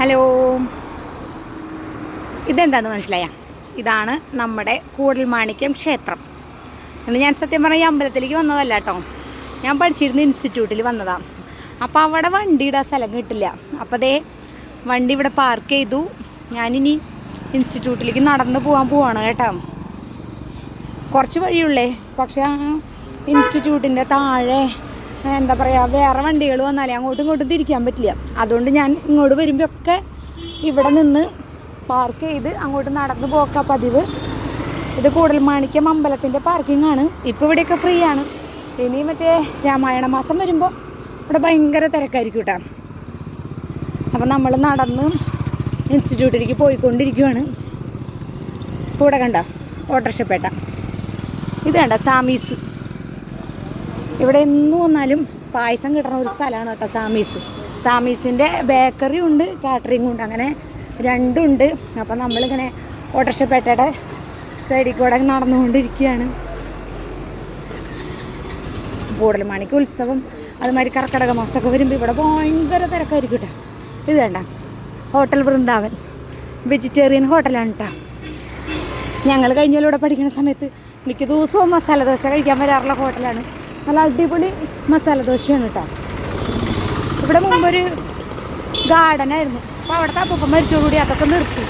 Hello ഇതെന്താന്ന് മനസ്സിലായ? ഇതാണ് നമ്മുടെ കൂടൽമാണിക്യം ക്ഷേത്രം. ഇന്ന് ഞാൻ സത്യം പറഞ്ഞ ഈ അമ്പലത്തിലേക്ക് വന്നതല്ല കേട്ടോ. ഞാൻ പഠിച്ചിരുന്ന ഇൻസ്റ്റിറ്റ്യൂട്ടിൽ വന്നതാണ് അപ്പോൾ അവിടെ വണ്ടിയുടെ സ്ഥലം കിട്ടില്ല. അപ്പോൾ ദേ വണ്ടി ഇവിടെ പാർക്ക് ചെയ്തു. ഞാനിനി ഇൻസ്റ്റിറ്റ്യൂട്ടിലേക്ക് നടന്ന് പോകാൻ പോവാണ് കേട്ടോ. കുറച്ച് വഴിയുള്ളേ. പക്ഷേ ഇൻസ്റ്റിറ്റ്യൂട്ടിന്റെ താഴെ എന്താ പറയുക വേറെ വണ്ടികൾ വന്നാലേ അങ്ങോട്ടും ഇങ്ങോട്ടും തിരിക്കാൻ പറ്റില്ല. അതുകൊണ്ട് ഞാൻ ഇങ്ങോട്ട് വരുമ്പോഴൊക്കെ ഇവിടെ നിന്ന് പാർക്ക് ചെയ്ത് അങ്ങോട്ട് നടന്ന് പോക്ക പതിവ്. ഇത് കൂടൽമാണിക്യം അമ്പലത്തിന്റെ പാർക്കിംഗ് ആണ്. ഇപ്പോൾ ഇവിടെയൊക്കെ ഫ്രീ ആണ്. ഇനി മറ്റേ രാമായണ മാസം വരുമ്പോൾ ഇവിടെ ഭയങ്കര തിരക്കായിരിക്കും കേട്ടോ അപ്പം നമ്മൾ നടന്ന് ഇൻസ്റ്റിറ്റ്യൂട്ടിലേക്ക് പോയിക്കൊണ്ടിരിക്കുവാണ്. ഇപ്പോൾ ഇവിടെ കണ്ട? ഓട്ടർഷപ്പേട്ട ഇത് കണ്ട? സാമീസ് ഇവിടെ എന്ന് വന്നാലും പായസം കിട്ടുന്ന ഒരു സ്ഥലമാണ് കേട്ടോ സാമീസ്. സാമീസിന്റെ ബേക്കറി ഉണ്ട് കാറ്ററിംഗ് ഉണ്ട് അങ്ങനെ രണ്ടുണ്ട് അപ്പം നമ്മളിങ്ങനെ ഓട്ടർഷപ്പേട്ടയുടെ സൈഡിൽ കൂടെ നടന്നുകൊണ്ടിരിക്കുകയാണ്. കൂടൽമാണിക്ക് ഉത്സവം അതുമാതിരി കർക്കിടക മാസമൊക്കെ വരുമ്പോൾ ഇവിടെ ഭയങ്കര തിരക്കായിരിക്കും കേട്ടോ. ഇത് വേണ്ട ഹോട്ടൽ വൃന്ദാവൻ. വെജിറ്റേറിയൻ ഹോട്ടലാണ് കേട്ടോ. ഞങ്ങൾ കഴിഞ്ഞാലും പഠിക്കുന്ന സമയത്ത് മിക്ക ദിവസവും മസാല ദോശ കഴിക്കാൻ വരാറുള്ള ഹോട്ടലാണ്. നല്ല അടിപൊളി മസാല ദോശയാണ് കേട്ടോ ഇവിടെ മുമ്പൊരു ഗാർഡനായിരുന്നു അപ്പോൾ അവിടുത്തെ അപ്പം മരിച്ചോടുകൂടി അതൊക്കെ നിർത്തി.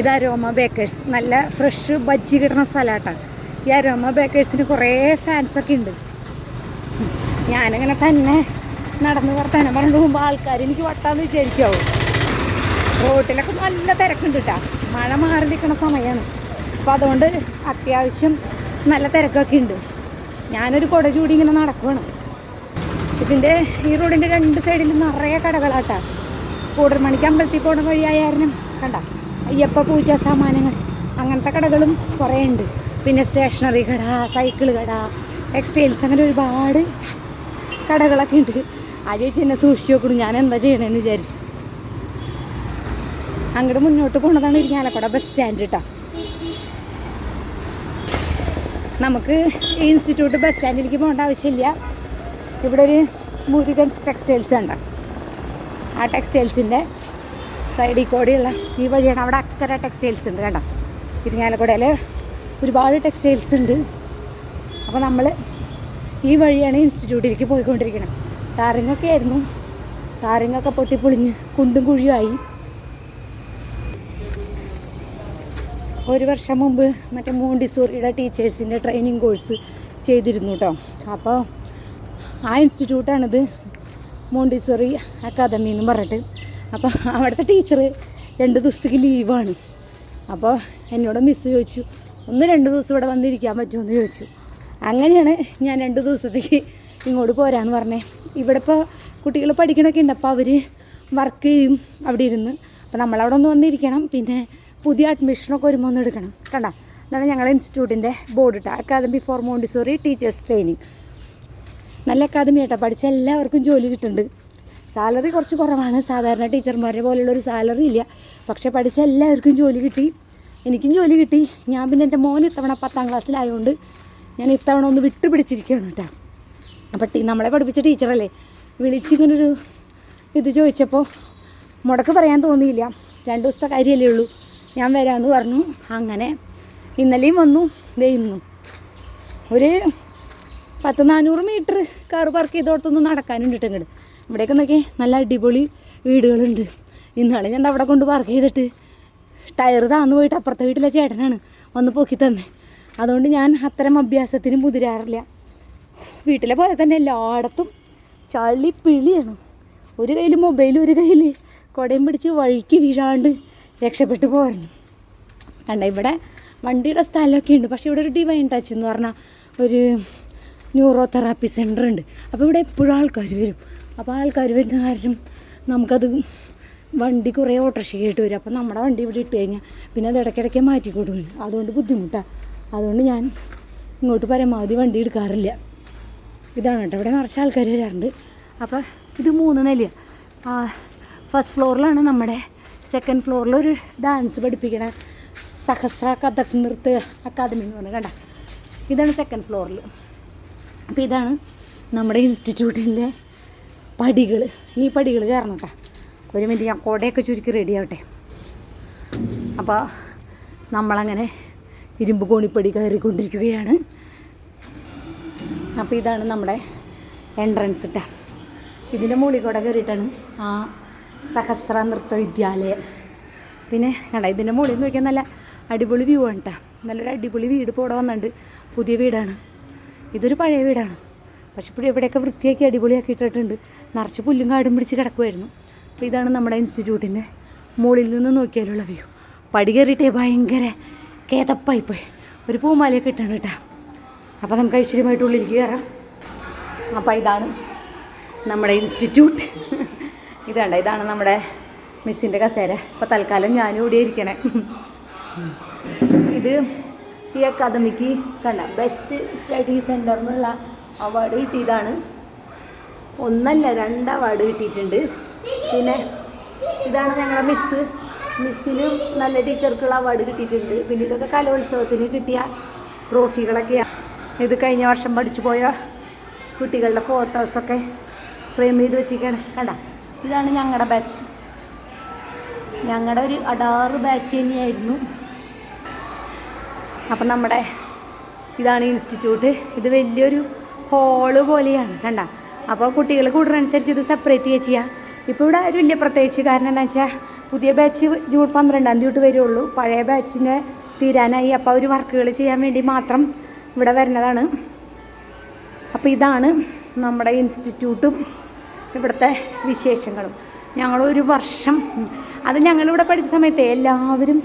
ഇത് അരോമ ബേക്കേഴ്സ് നല്ല ഫ്രഷ് ബജ്ജി കിട്ടുന്ന സ്ഥലമാട്ടാണ് ഈ അരോമ ബേക്കേഴ്സിന് കുറേ ഫാൻസൊക്കെ ഉണ്ട്. ഞാനിങ്ങനെ തന്നെ നടന്ന് വർത്താനം പറഞ്ഞു പോകുമ്പോൾ ആൾക്കാർ എനിക്ക് വട്ടാന്ന് വിചാരിക്കാവും. റോട്ടിലൊക്കെ നല്ല തിരക്കുണ്ട് കേട്ടോ മഴ മാറി നിൽക്കുന്ന സമയമാണ് അപ്പോൾ അതുകൊണ്ട് അത്യാവശ്യം നല്ല തിരക്കൊക്കെ ഉണ്ട്. ഞാനൊരു കുട ചൂടി ഇങ്ങനെ നടക്കുവാണ്. ഇതിന്റെ ഈ റോഡിന്റെ രണ്ട് സൈഡിൽ നിറയെ കടകളാട്ടാ. കൂടർമണിക്ക് അമ്പലത്തിൽ പോണ വഴിയായാലും കണ്ട. അയ്യപ്പ പൂജ സാമാനങ്ങൾ അങ്ങനത്തെ കടകളും കുറേ ഉണ്ട്. പിന്നെ സ്റ്റേഷനറി കട സൈക്കിൾ കട ടെക്സ്റ്റൈൽസ് അങ്ങനെ ഒരുപാട് കടകളൊക്കെ ഉണ്ട്. ആ ചേച്ചി എന്നെ സൂക്ഷിച്ച് നോക്കണം ഞാൻ എന്താ ചെയ്യണമെന്ന് വിചാരിച്ചു. അങ്ങോട്ട് മുന്നോട്ട് പോണതാണ് ഇരിങ്ങാലക്കുട ബസ് സ്റ്റാൻഡ് കേട്ടോ നമുക്ക് ഈ ഇൻസ്റ്റിറ്റ്യൂട്ട് ബസ് സ്റ്റാൻഡിലേക്ക് പോകേണ്ട ആവശ്യമില്ല. ഇവിടെ ഒരു മുരുകൻസ് ടെക്സ്റ്റൈൽസ് ഉണ്ട്. ആ ടെക്സ്റ്റൈൽസിന്റെ സൈഡിൽ കൂടെയുള്ള ഈ വഴിയാണ് അവിടെ അക്കര ടെക്സ്റ്റൈൽസ് ഉണ്ട് കേട്ടോ. ഇരിങ്ങാലക്കുടയിൽ ഒരുപാട് ടെക്സ്റ്റൈൽസ് ഉണ്ട്. അപ്പോൾ നമ്മൾ ഈ വഴിയാണ് ഇൻസ്റ്റിറ്റ്യൂട്ടിലേക്ക് പോയിക്കൊണ്ടിരിക്കുന്നത് താരങ്ങൊക്കെ ആയിരുന്നു. താരങ്ങൊക്കെ പൊട്ടിപ്പൊളിഞ്ഞ് കുണ്ടും കുഴിയുമായി ഒരു വർഷം മുമ്പ് മറ്റേ മോണ്ടിസോറിയുടെ ടീച്ചേഴ്സിന്റെ ട്രെയിനിങ് കോഴ്സ് ചെയ്തിരുന്നു കേട്ടോ അപ്പോൾ ആ ഇൻസ്റ്റിറ്റ്യൂട്ടാണിത് മോണ്ടിസോറി അക്കാദമി എന്ന് പറഞ്ഞിട്ട്. അപ്പോൾ അവിടുത്തെ ടീച്ചർ രണ്ട് ദിവസത്തേക്ക് ലീവാണ് അപ്പോൾ എന്നോട് മിസ്സ് ചോദിച്ചു ഒന്ന് രണ്ട് ദിവസം ഇവിടെ വന്നിരിക്കാൻ പറ്റുമെന്ന് ചോദിച്ചു. അങ്ങനെയാണ് ഞാൻ രണ്ട് ദിവസത്തേക്ക് ഇങ്ങോട്ട് പോരാന്ന് പറഞ്ഞേ. ഇവിടെ ഇപ്പോൾ കുട്ടികൾ പഠിക്കണമൊക്കെ ഉണ്ട് അപ്പോൾ അവർ വർക്ക് ചെയ്യും അവിടെ ഇരുന്ന്. അപ്പോൾ നമ്മളവിടെ ഒന്ന് വന്നിരിക്കണം. പിന്നെ പുതിയ അഡ്മിഷനൊക്കെ വരുമ്പോൾ ഒന്ന് എടുക്കണം കണ്ട? ഇതാണ് ഞങ്ങളുടെ ഇൻസ്റ്റിറ്റ്യൂട്ടിന്റെ ബോർഡ് ഇട്ട academy for Montessori teachers training നല്ല അക്കാദമി കേട്ടോ പഠിച്ച എല്ലാവർക്കും ജോലി കിട്ടുന്നുണ്ട്. സാലറി കുറച്ച് കുറവാണ്. സാധാരണ ടീച്ചർമാരെ പോലുള്ളൊരു സാലറി ഇല്ല. പക്ഷേ പഠിച്ച എല്ലാവർക്കും ജോലി കിട്ടി. എനിക്കും ജോലി കിട്ടി. ഞാൻ പിന്നെ എന്റെ മോൻ ഇത്തവണ പത്താം ക്ലാസ്സിലായതുകൊണ്ട് ഞാൻ ഇത്തവണ ഒന്ന് വിട്ടു പിടിച്ചിരിക്കുകയാണ് കേട്ടോ. അപ്പം ടീ നമ്മളെ പഠിപ്പിച്ച ടീച്ചറല്ലേ വിളിച്ചിങ്ങനൊരു ഇത് ചോദിച്ചപ്പോൾ മുടക്ക് പറയാൻ തോന്നിയില്ല. രണ്ട് ദിവസത്തെ കാര്യമല്ലേ ഉള്ളൂ. ഞാൻ വരാമെന്ന് പറഞ്ഞു. അങ്ങനെ ഇന്നലെയും വന്നു. ഇന്നും. ഒരു പത്ത് നാനൂറ് മീറ്റർ കാർ പാർക്ക് ചെയ്തോടത്തൊന്നും നടക്കാനുണ്ട് കേട്ടോ ഇങ്ങോട്ട് ഇവിടെയൊക്കെ നോക്കി നല്ല അടിപൊളി വീടുകളുണ്ട്. ഇന്നാളെ ഞാൻ അവിടെ കൊണ്ട് പാർക്ക് ചെയ്തിട്ട് ടയർ താന്ന് പോയിട്ട് അപ്പുറത്തെ വീട്ടിലെ ചേട്ടനാണ് ഒന്ന് പൊക്കി തന്നെ. അതുകൊണ്ട് ഞാൻ അത്തരം അഭ്യാസത്തിന് മുതിരാറില്ല. വീട്ടിലെ പോലെ തന്നെ എല്ലായിടത്തും ചളി പിളിയാണ് ഒരു കയ്യിൽ മൊബൈൽ ഒരു കയ്യിൽ കുടയും പിടിച്ച് വഴിക്ക് വീഴാണ്ട് രക്ഷപ്പെട്ടു പോരണം കണ്ട ഇവിടെ വണ്ടിയുടെ സ്ഥലമൊക്കെ ഉണ്ട്. പക്ഷേ ഇവിടെ ഒരു ഡിവൈൻ ടച്ച് എന്ന് പറഞ്ഞാൽ ഒരു ന്യൂറോ തെറാപ്പി സെന്റർ ഉണ്ട്. അപ്പോൾ ഇവിടെ എപ്പോഴും ആൾക്കാർ വരും. അപ്പോൾ ആൾക്കാർ വരുന്ന കാരണം നമുക്കത് വണ്ടി കുറേ ഓട്ടോറിക്ഷയായിട്ട് വരും. അപ്പോൾ നമ്മുടെ വണ്ടി ഇവിടെ ഇട്ട് കഴിഞ്ഞാൽ പിന്നെ അത് ഇടയ്ക്കിടയ്ക്ക് മാറ്റി കൊടുക്കും. അതുകൊണ്ട് ബുദ്ധിമുട്ടാണ് അതുകൊണ്ട് ഞാൻ ഇങ്ങോട്ട് പരമാവധി വണ്ടി എടുക്കാറില്ല. ഇതാണ് കേട്ടോ. ഇവിടെ നിറച്ച് ആൾക്കാർ വരാറുണ്ട്. അപ്പോൾ ഇത് മൂന്ന് നിലയാണ് ഫസ്റ്റ് ഫ്ലോറിലാണ് നമ്മുടെ സെക്കൻഡ് ഫ്ലോറിൽ ഒരു ഡാൻസ് പഠിപ്പിക്കണ സഹസ്ര കഥക് നൃത്ത അക്കാദമി എന്ന് പറഞ്ഞാൽ കണ്ട? ഇതാണ് സെക്കൻഡ് ഫ്ലോറിൽ അപ്പോൾ ഇതാണ് നമ്മുടെ ഇൻസ്റ്റിറ്റ്യൂട്ടിന്റെ പടികൾ ഈ പടികൾ കയറണം കേട്ടോ ഒരു മിനിറ്റ് ഞാൻ കുടയൊക്കെ ചുരുക്കി റെഡി ആവട്ടെ. അപ്പോൾ നമ്മളങ്ങനെ ഇരുമ്പ് കോണിപ്പടി കയറിക്കൊണ്ടിരിക്കുകയാണ്. അപ്പോൾ ഇതാണ് നമ്മുടെ എൻട്രൻസ് ഇട്ട ഇതിന്റെ മുകളിൽ കൂടെ കയറിയിട്ടാണ് ആ സഹസ്ര നൃത്ത വിദ്യാലയം. പിന്നെ കണ്ട ഇതിന്റെ മുകളിൽ നോക്കിയാൽ നല്ല അടിപൊളി വ്യൂ ആണ് കേട്ടോ നല്ലൊരു അടിപൊളി വീട് ഇപ്പോൾ ഇവിടെ പുതിയ വീടാണ്. ഇതൊരു പഴയ വീടാണ്. പക്ഷെ ഇപ്പോൾ ഇവിടെയൊക്കെ വൃത്തിയാക്കി അടിപൊളിയാക്കി ഇട്ടിട്ടുണ്ട് നിറച്ച് പുല്ലും കാടും പിടിച്ച് കിടക്കുമായിരുന്നു അപ്പോൾ ഇതാണ് നമ്മുടെ ഇൻസ്റ്റിറ്റ്യൂട്ടിന്റെ മുകളിൽ നിന്ന് നോക്കിയാലുള്ള വ്യൂ പടി കയറിയിട്ടേ ഭയങ്കര കേതപ്പായിപ്പോയി ഒരു പൂമാലയൊക്കെ ഇട്ടാണ് കേട്ടോ അപ്പോൾ നമുക്ക് ഐശ്വര്യമായിട്ട് ഉള്ളിലേക്ക് കയറാം. അപ്പോൾ ഇതാണ് നമ്മുടെ ഇൻസ്റ്റിറ്റ്യൂട്ട് ഇതാണ്ട ഇതാണ് നമ്മുടെ മിസ്സിന്റെ കസേര. ഇപ്പോൾ തൽക്കാലം ഞാനും ഇവിടെ ഇരിക്കണേ. ഇത് ഈ അക്കാദമിക്ക് കണ്ട ബെസ്റ്റ് സ്റ്റഡി സെന്ററിനുള്ള അവാർഡ് കിട്ടിയതാണ്. ഒന്നല്ല രണ്ട് അവാർഡ് കിട്ടിയിട്ടുണ്ട്. പിന്നെ ഇതാണ് ഞങ്ങളുടെ മിസ്സ് മിസ്സിന് നല്ല ടീച്ചർക്കുള്ള അവാർഡ് കിട്ടിയിട്ടുണ്ട്. പിന്നെ ഇതൊക്കെ കലോത്സവത്തിന് കിട്ടിയ ട്രോഫികളൊക്കെയാണ് ഇത് കഴിഞ്ഞ വർഷം പഠിച്ചു പോയ കുട്ടികളുടെ ഫോട്ടോസൊക്കെ ഫ്രെയിം ചെയ്ത് വെച്ചിരിക്കുകയാണ് കണ്ട? ഇതാണ് ഞങ്ങളുടെ ബാച്ച് ഞങ്ങളുടെ ഒരു അടാറ് ബാച്ച് തന്നെയായിരുന്നു. അപ്പം നമ്മുടെ ഇതാണ് ഇൻസ്റ്റിറ്റ്യൂട്ട് ഇത് വലിയൊരു ഹോൾ പോലെയാണ് കണ്ട? അപ്പോൾ കുട്ടികൾ കൂടുന്നതനുസരിച്ച് ഇത് സെപ്പറേറ്റ് ചെയ്യുക ഇപ്പോൾ ഇവിടെ ഒരു വലിയ പ്രത്യേകിച്ച്. കാരണം എന്താ വെച്ചാൽ പുതിയ ബാച്ച് ജൂൺ പന്ത്രണ്ടാം തീയതി തൊട്ട് വരുള്ളൂ. പഴയ ബാച്ചിനെ തീരാനായി. അപ്പോൾ അവർ വർക്കുകൾ ചെയ്യാൻ വേണ്ടി മാത്രം ഇവിടെ വരുന്നതാണ്. അപ്പോൾ ഇതാണ് നമ്മുടെ ഇൻസ്റ്റിറ്റ്യൂട്ടും ഇവിടുത്തെ വിശേഷങ്ങളും. ഞങ്ങൾ ഒരു വർഷം അത് ഞങ്ങളിവിടെ പഠിച്ച സമയത്ത് എല്ലാവരും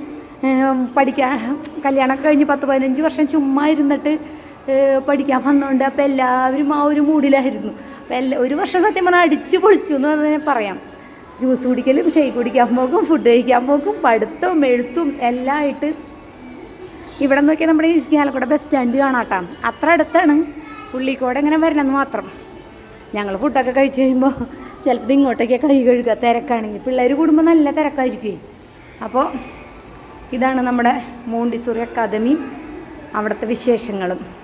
പഠിക്കാൻ കല്യാണമൊക്കെ കഴിഞ്ഞ് പത്ത് പതിനഞ്ച് വർഷം ചുമ്മാ ഇരുന്നിട്ട് പഠിക്കാൻ വന്നുകൊണ്ട് അപ്പോൾ എല്ലാവരും ആ ഒരു മൂഡിലായിരുന്നു. അപ്പോൾ എല്ലാ ഒരു വർഷം സത്യം പറഞ്ഞാൽ അടിച്ച് പൊളിച്ചു എന്ന് പറഞ്ഞാൽ പറയാം. ജ്യൂസ് കുടിക്കലും ഷെയ്ക്ക് കുടിക്കാൻ പോകും ഫുഡ് കഴിക്കാൻ പോകും പഠിത്തവും എഴുത്തും എല്ലാം ആയിട്ട് ഇവിടെ നോക്കിയാൽ നമ്മുടെ ഈ ആലക്കോട് ബസ് സ്റ്റാൻഡ് കാണാട്ടാം. അത്ര അടുത്താണ്. പുള്ളിക്കോടെ ഇങ്ങനെ വരണമെന്ന് മാത്രം. ഞങ്ങൾ ഫുഡൊക്കെ കഴിച്ച് കഴിയുമ്പോൾ ചിലപ്പോൾ ഇങ്ങോട്ടേക്ക് കൈ കഴുകുക തിരക്കാണെങ്കിൽ. പിള്ളേർ കൂടുമ്പോൾ നല്ല തിരക്കായിരിക്കും അപ്പോൾ ഇതാണ് നമ്മുടെ മോണ്ടിസോറി അക്കാദമി. അവിടുത്തെ വിശേഷങ്ങളും.